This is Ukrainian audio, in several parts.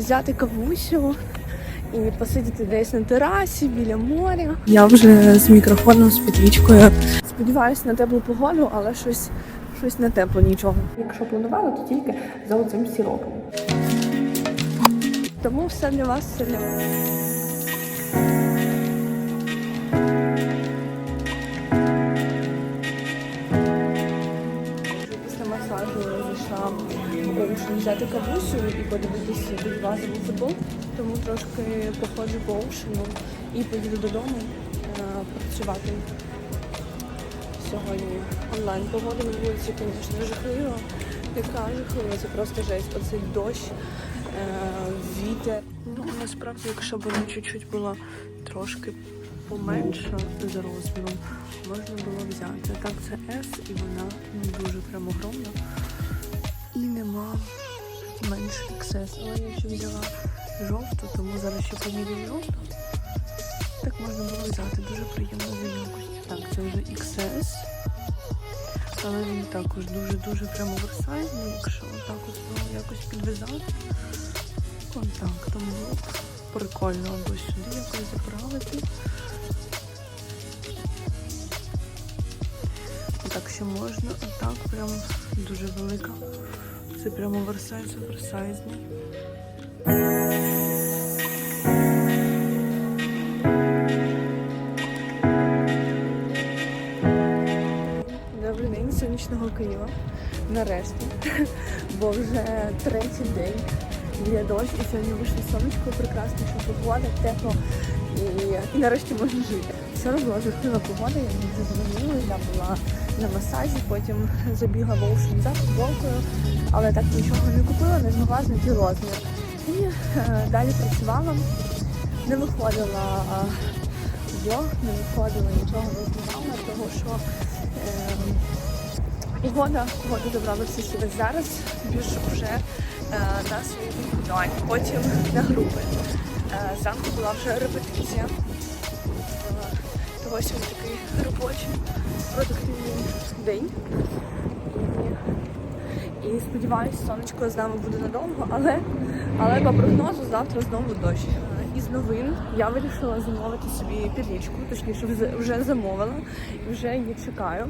Взяти кавусю і посидіти десь на терасі біля моря. Я вже з мікрофоном, з підвічкою. Сподіваюсь на теплу погоду, але щось, щось не тепло нічого. Якщо планувала, то тільки за оцим сіроком. Тому все для вас, все для вас. В взяти кавусю і подивитися тут базовий футбол. Тому трошки походжу по Ocean і поїду додому е, працювати сьогодні онлайн. Погода на вулиці, звісно, жахлива. Яка жахлива, це просто жесть. Оцей дощ, е, вітер. Ну, насправді, якщо б вона чуть-чуть була трошки поменша за розміром, можна було взяти. Так, це S і вона не дуже прям огромна. Нема менше XS. Але я ще взяла жовту, тому зараз ще поміряю жовту. Так можна було взяти, дуже приємно якості. Так, це вже XS. Але він також дуже-дуже прямо оверсайзний, якщо отак от його якось підв'язати контактом було б прикольно або сюди якось заправити. Так що можна, а так прям дуже велика. Це прямо оверсайз, оверсайзний. Добрий сонячного Києва. Нарешті. Бо вже третій день є дощ, і сьогодні вийшло сонечко, прекрасна що погода, тепло і, і нарешті можна жити. Вчора була жахлива погода, я не задзвонила, я була на масажі, потім забігла в Ocean за футболкою, але так нічого не купила, не змогла знайти розмір. І е, далі працювала, не виходила е, не виходила нічого не знімала, тому що е, погода забрала всі сили зараз, біжу вже е, на свої індивідуальні, потім на групи. Е, зранку була вже репетиція. Того сьогодні такий робочий, продуктивний день. І, сподіваюся, сонечко з нами буде надовго, але, але по прогнозу завтра знову дощ. Із новин я вирішила замовити собі північку, точніше вже замовила і вже її чекаю.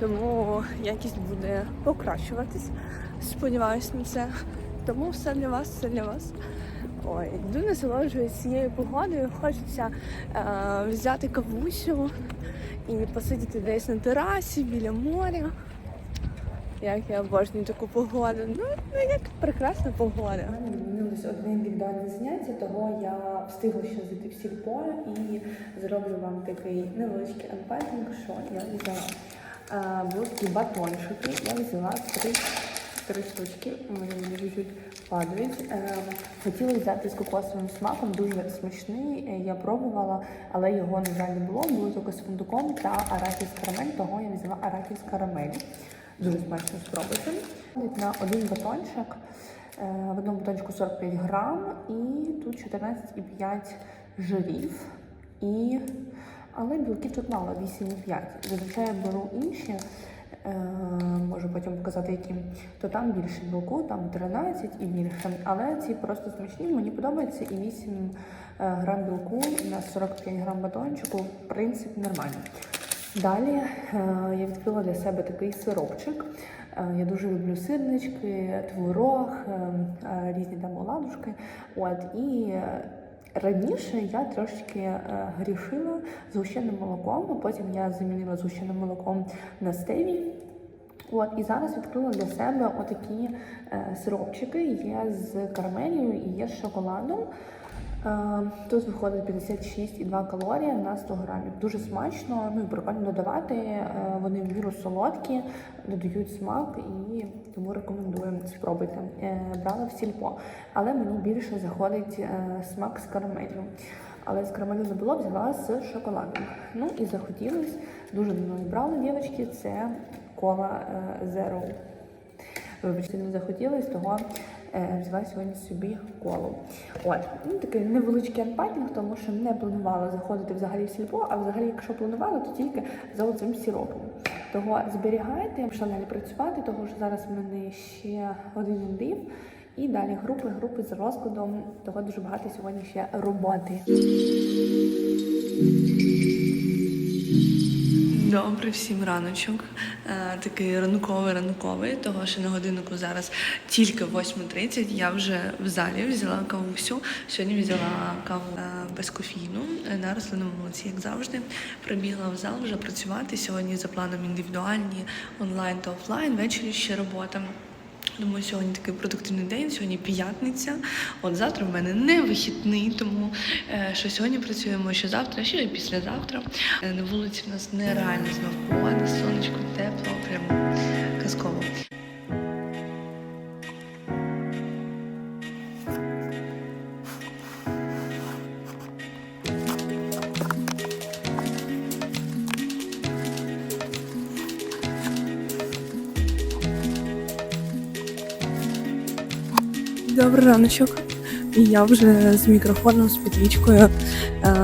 Тому якість буде покращуватись. Сподіваюсь на це. Тому все для вас, все для вас. Ой, йду насолоджуюсь цією погодою. Хочеться е, взяти кавусю і посидіти десь на терасі біля моря. Як я обожнюю таку погоду. Ну, ну як прекрасна погода. У мене відмінилося одне індивідуальне заняття, того я встигла ще зайти в сільпо і зроблю вам такий невеличкий анпекінг, що я взяла. Ось ці батончики. Я взяла три, три штучки, вони чуть-чуть падають. Е, Хотіла взяти з кокосовим смаком, дуже смачний. Е, Я пробувала, але його, на жаль, не було. Було тільки з фундуком та арахіс карамель, того я взяла арахіс карамель. Дуже смачно спробуйте. На один батончик. Е, В одному батончику 45 грам і тут 14,5 жирів. І... Але білки тут мало 8,5. Зазвичай я беру інші, потім показати, які, то там більше білку, там 13 і більше. Але ці просто смачні, мені подобається і 8 е, грам білку на 45 грам батончику, в принципі, нормально. Далі е, я відкрила для себе такий сиропчик. Е, Я дуже люблю сирнички, творог, різні там оладушки. От і раніше я трошки е, грішила згущеним молоком, а потім я замінила згущеним молоком на стеві. От і зараз відкрила для себе отакі е, сиропчики. Є з карамелью і є з шоколадом. Е, Тут виходить 56,2 калорії на 100 грамів. Дуже смачно, ну і прикольно додавати. Е, Вони в міру солодкі, додають смак і тому рекомендую спробуйте. Е, Брала в сільпо, але мені більше заходить е, смак з карамелью. Але з карамелю не взяла з шоколадом. Ну і захотілось, дуже давно не брала дівчатки, це кола е, Zero. Вибачте, не захотілось, того е, взяла сьогодні собі колу. От, ну такий невеличкий анпакінг, тому що не планувала заходити взагалі в сільпо, а взагалі, якщо планувала, то тільки за оцим сіропом. Того зберігайте, я пішла далі працювати, того що зараз в мене ще один індив. І далі групи, групи з розкладом. Того дуже багато сьогодні ще роботи. Добре, всім раночок. Е, такий ранковий ранковий, того що на годиннику зараз тільки 8.30. Я вже в залі взяла кавусю. Сьогодні взяла каву без безкофійну е, на рослинному молоці, як завжди. Прибігла в зал вже працювати. Сьогодні за планом індивідуальні онлайн та офлайн. Ввечері ще робота. Думаю, сьогодні такий продуктивний день, сьогодні п'ятниця. От завтра в мене не вихідний, тому е, що сьогодні працюємо, що завтра, ще і післязавтра. Е, на вулиці в нас нереально знов погода, сонечко, тепло, Добрий раночок. І Я вже з мікрофоном, з підвічкою. Е,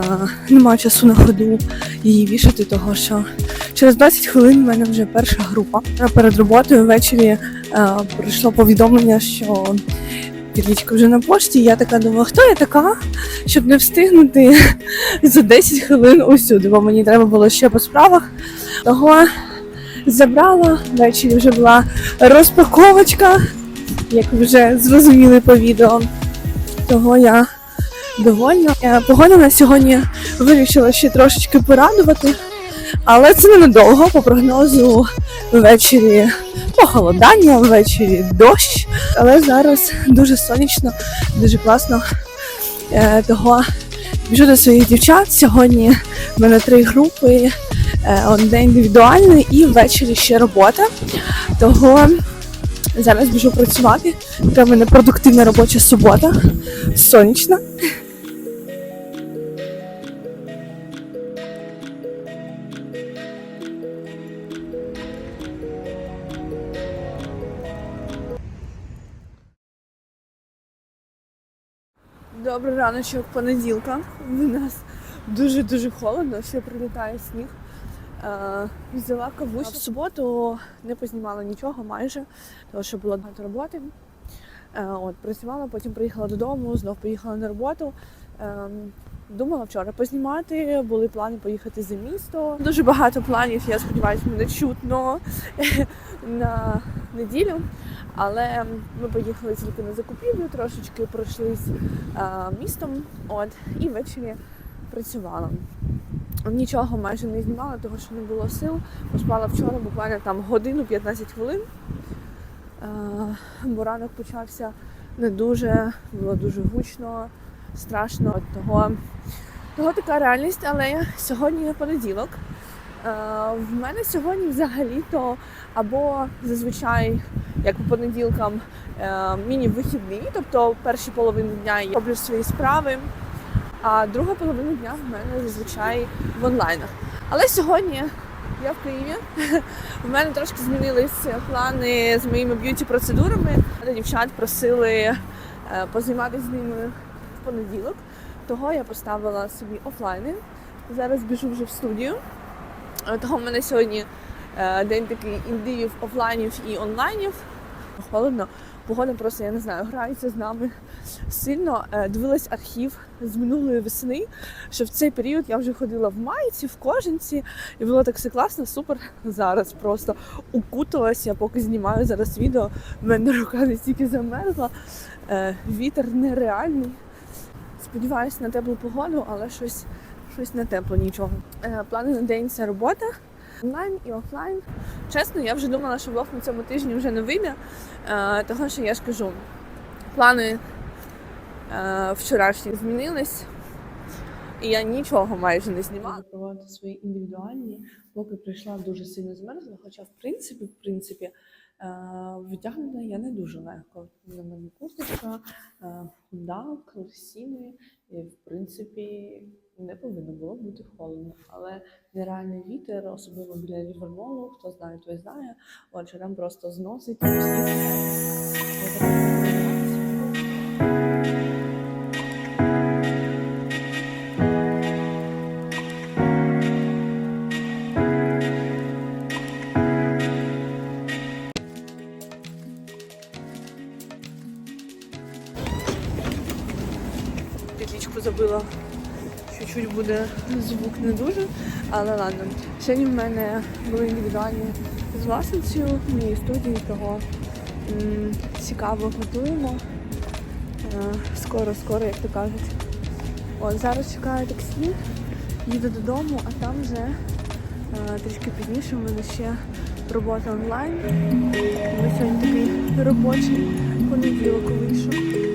нема часу на ходу її вішати, того що через 20 хвилин в мене вже перша група. Перед роботою ввечері е, прийшло повідомлення, що підвічка вже на пошті. Я така думаю, хто я така, щоб не встигнути за 10 хвилин усюди, бо мені треба було ще по справах. Того забрала, ввечері вже була розпаковочка як ви вже зрозуміли по відео. Того я довольна. Погода на сьогодні вирішила ще трошечки порадувати, але це ненадовго. По прогнозу ввечері похолодання, ввечері дощ. Але зараз дуже сонячно, дуже класно. Е, Того біжу до своїх дівчат. Сьогодні в мене три групи, е, одне індивідуальне і ввечері ще робота. Того Зараз біжу працювати. Така в мене продуктивна робоча субота. Сонячна. Добрий раночок понеділка. У нас дуже-дуже холодно, ще прилітає сніг. Е, взяла кавусь. В суботу не познімала нічого майже, тому що було багато роботи. Е, от, працювала, потім приїхала додому, знов поїхала на роботу. Е, думала вчора познімати, були плани поїхати за місто. Дуже багато планів, я сподіваюся, мене чутно на неділю. Але ми поїхали тільки на закупівлю, трошечки пройшлись містом, от, і ввечері працювала. Нічого майже не знімала, тому що не було сил. Поспала вчора буквально там годину 15 хвилин. Е, Бо ранок почався не дуже, було дуже гучно, страшно. Того, того така реальність, але сьогодні понеділок. Е, В мене сьогодні взагалі-то або зазвичай, як по понеділкам, е, міні-вихідний, тобто перші половини дня я роблю свої справи. А друга половина дня в мене зазвичай в онлайнах. Але сьогодні я в Києві. В мене трошки змінились плани з моїми б'юті-процедурами. Дівчат просили е, позніматися з ними в понеділок. Того я поставила собі офлайни. Зараз біжу вже в студію. Е, Того в мене сьогодні е, день такий індивів, офлайнів і онлайнів. Холодно. Погода просто, я не знаю, грається з нами сильно. Е, Дивилась архів з минулої весни, що в цей період я вже ходила в майці, в кожанці, і було так все класно, супер. Зараз просто укуталась, я поки знімаю зараз відео, в мене рука настільки замерзла. Е, Вітер нереальний. Сподіваюсь на теплу погоду, але щось, щось не тепло, нічого. Е, Плани на день це робота. Онлайн і офлайн. Чесно, я вже думала, що влог на цьому тижні вже не вийде. Е, того, що я ж кажу, плани е, вчорашні змінились, і я нічого майже не знімала. Проводити свої індивідуальні, поки прийшла дуже сильно змерзла, хоча в принципі, в принципі, е, вдягнена я не дуже легко. На мене курточка, худа, і в принципі не повинно було бути холодно. Але нереальний вітер, особливо біля лівермолу, хто знає, той знає. Отже, нам просто зносить і всі. Забыла. Чуть-чуть буде звук не дуже, але ладно. Сьогодні в мене були індивідуальні з власницею моїй студії, того цікаво готуємо. Е, Скоро, скоро, як то кажуть. От зараз чекаю таксі, їду додому, а там вже е, трішки пізніше в мене ще робота онлайн. Мене сьогодні такий робочий понеділок вийшов.